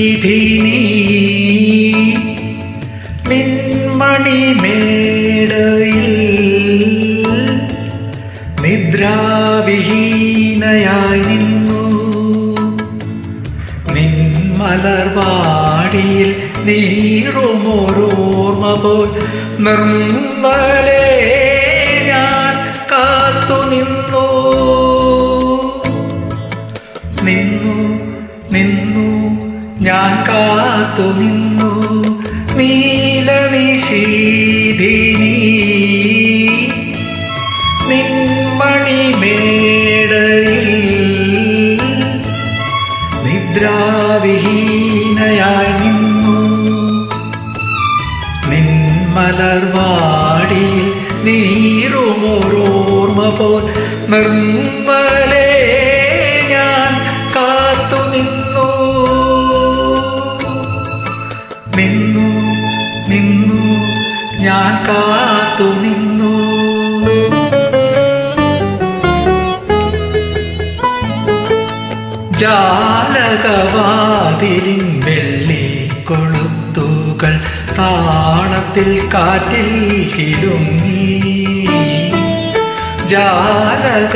നിശീധിനി നിൻമണിമേടയിൽ നിദ്രാവിഹീനയായി നിന്നു. നിൻ മലർവാടിയിൽ നീറുമോരോർമ്മ പോൽ നിർമ്മലേ ഞാൻ കാത്തു നിന്നു ഞാൻ കാത്തു നിന്നു. നീലനിശീധിനി നിൻമണിമേടയിൽ നിദ്രാവിഹീനയായി നിന്നു. നിൻമലർവാടിയിൽ നീറുമോരോർമ്മ പോൽ നിർമ്മലേ നിന്നു നിന്നു ഞാൻ കാത്തു നിന്നു. ജാലകവാതിരി വെള്ളി കൊളുത്തുകൾ താളത്തിൽ കാറ്റിൽ കിരുങ്ങി ജാലകവാതിലിൻ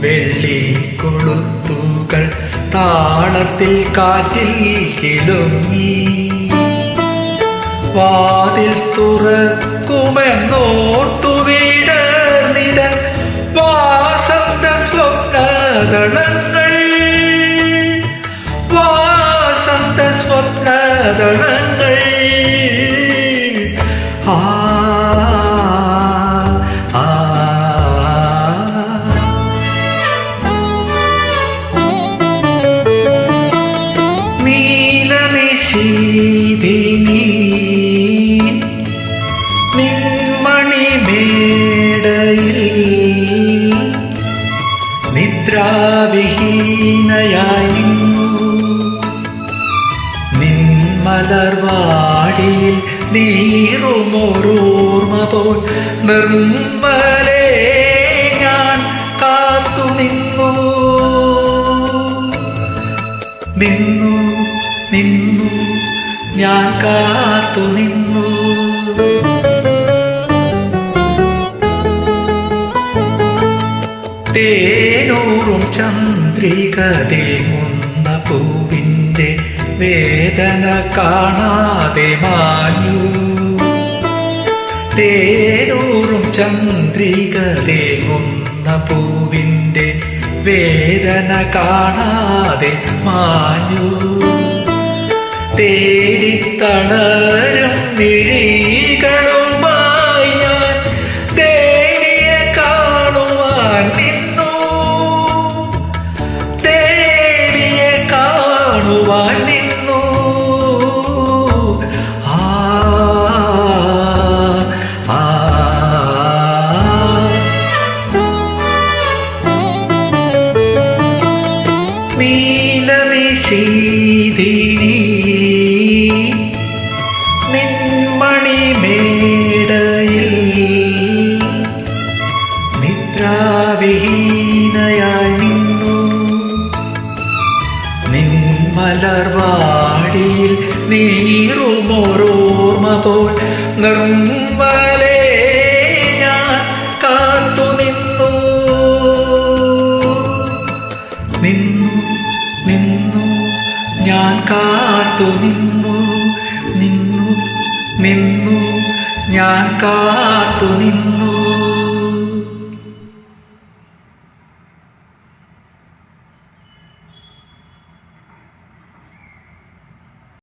വെള്ളി കൊളുത്തുകൾ താളത്തിൽ കാറ്റിൽ കിലുങ്ങി. വാതിൽ തുറക്കുമെന്നോർത്തു വീടർന്നിത വാസന്ത സ്വപ്നദളങ്ങൾ വാസന്ത സ്വപ്നദളങ്ങൾ ആ ആ നിദ്രാവിഹീനയായി നിന്നു നിൻമലർവാടിയിൽ നീറുമൊരോർമ്മ പോൽ നിർമ്മലേ ഞാൻ കാത്തു നിന്നു. നിന്നു നിന്നു ഞാൻ കാത്തു നിന്നു മുന്ന ചന്ദ്രിക തേങ്ങുന്ന പൂവിന്റെ വേദന കാണാതെ മാഞ്ഞു തേനൂറും മുന്ന പൂവിന്റെ വേദന കാണാതെ മാഞ്ഞു തേടിത്തണരും നീലനിശീതിനി നിൻമണിമേടയിൽ നിദ്രാവിഹീനയായി നിന്നു നിൻമലർവാടിയിൽ നീറുമോരോർമ്മ പോൽ നിർമ്മലേ ഞാൻ കാത്തു നിന്നു നിന്നു. നിന്നു ഞാൻ കാത്തു നിന്നു